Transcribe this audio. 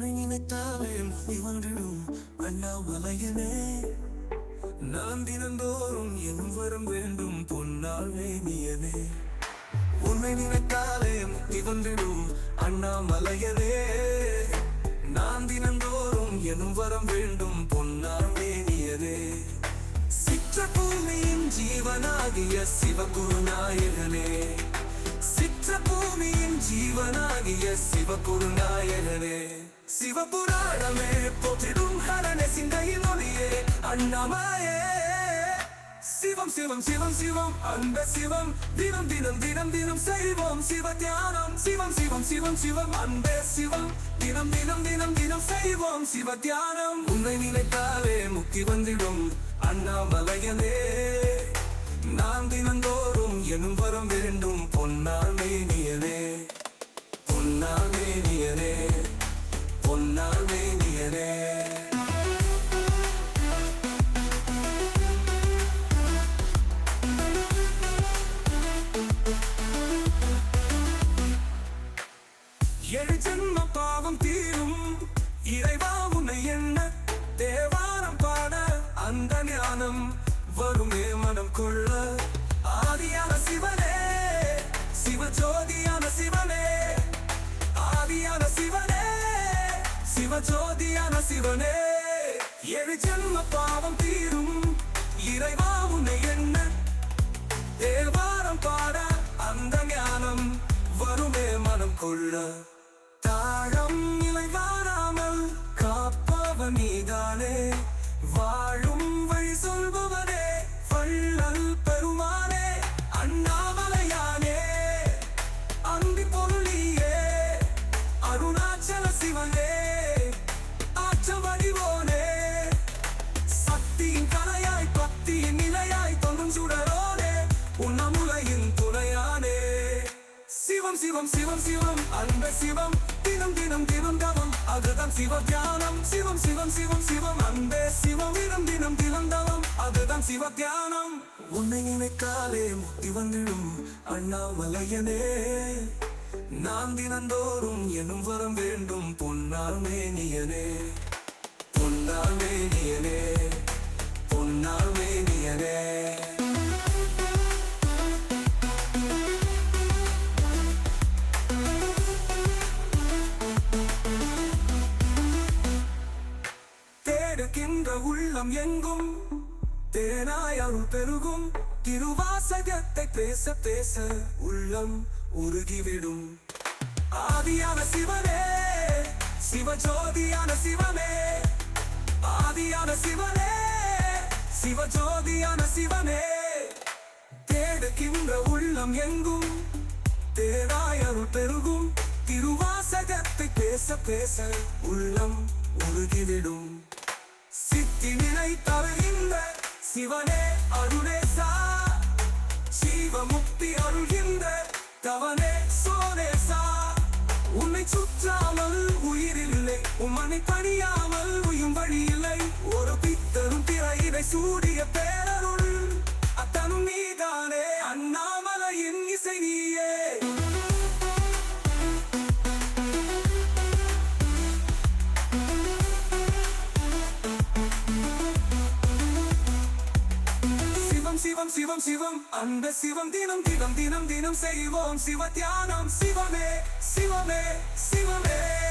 உன்னை நினைத்தாலே இவன்றும் அண்ணாமலையனே நான் தினந்தோறும் என் வரம் வேண்டும் பொன்னால் வேணியனே உன்னை நினைத்தாலே இவன்றும் அண்ணாமலையனே நான் தினந்தோறும் என் வரம் வேண்டும் பொன்னால் வேணியனே சிற்றபூமியின் ஜீவனாகிய சிவகுருநாயகனே சிற்றபூமியின் ஜீவனாகிய சிவகுருநாயகனே சிவபுராணமே போற்றிடும் ஹரணே சிந்தையின் ஒளியே அண்ணாமலையே. சிவம் சிவம் சிவம் சிவம் அன்ப சிவம். தினம் தினம் தினம் தினம் செய்வோம் சிவ தியானம் சிவம் சிவம் சிவம் சிவம் அன்பே சிவம். தினம் தினம் தினம் தினம் செய்வோம் சிவ தியானம் உன்னை நினைத்தாலே முக்தி வந்திடும் அண்ணாமலையனே. நான் தினந்தோறும் எனும் வரம் வேண்டும் பொன்னாமே மேனியனே. பொன்னாமே மேனியனே. ஞானம் வருமே மனம் கொள்ள. ஆதியான சிவனே சிவஜோதியான சிவனே. ஆதியான சிவனே சிவஜோதியான சிவனே. ஏழு ஜென்ம பாவம் தீரும் இறைவா உன்னை என்ன தேவாரம் பாட அந்த ஞானம் வருமே மனம் கொள்ள. உன்னமுலையின் துணையானே. சிவம் சிவம் சிவம் சிவம் அன்ப சிவம். தினம் தினம் தினம் தவம் அதுதான் சிவ தியானம் சிவம் சிவம் சிவம் சிவம் அன்பே சிவம். தினம் தினம் தினம் தவம் அதுதான் சிவ தியானம் உன்னை நினைக்காலே முக்தி வந்திடும் அண்ணாமலையனே. நான் தினந்தோறும் எனும் வரம் வேண்டும் பொன்னால் மேனியனே. பொன்னால் மேனியனே. பொன்னால் மேனியனே. தேடுகின்ற உள்ளம் எங்கும்? தேனாய் அருள் பெருகும். திருவாசகத்தை பேச பேச உள்ளம் உருகிவிடும். ஆதியான சிவனே சிவஜோதியான சிவமே ஆதியான சிவனே சிவஜோதியான சிவனே. தேடுகின்ற உள்ளம் எங்கும்? தேடாய் அருள் பெருகும். திருவாசகத்தை பேச பேச உள்ளம் உருகிவிடும். சித்தி நிலை தருகின்ற சிவனே அருளேசா ஜீவமுக்தி அருள்கின்ற தவனே சோனேசா உன்னை சுற்றாமல் உயிரில்லை உம்மனை தனியாமல் உயும் வழி இல்லை ஒரு பித்தரும் திரையினை சூடிய பேரருள் சிவம் சிவம் அந்த சிவம் தினம் தினம் தினம் தினம் செய்வோம். சிவ தியானம் சிவமே சிவமே சிவமே.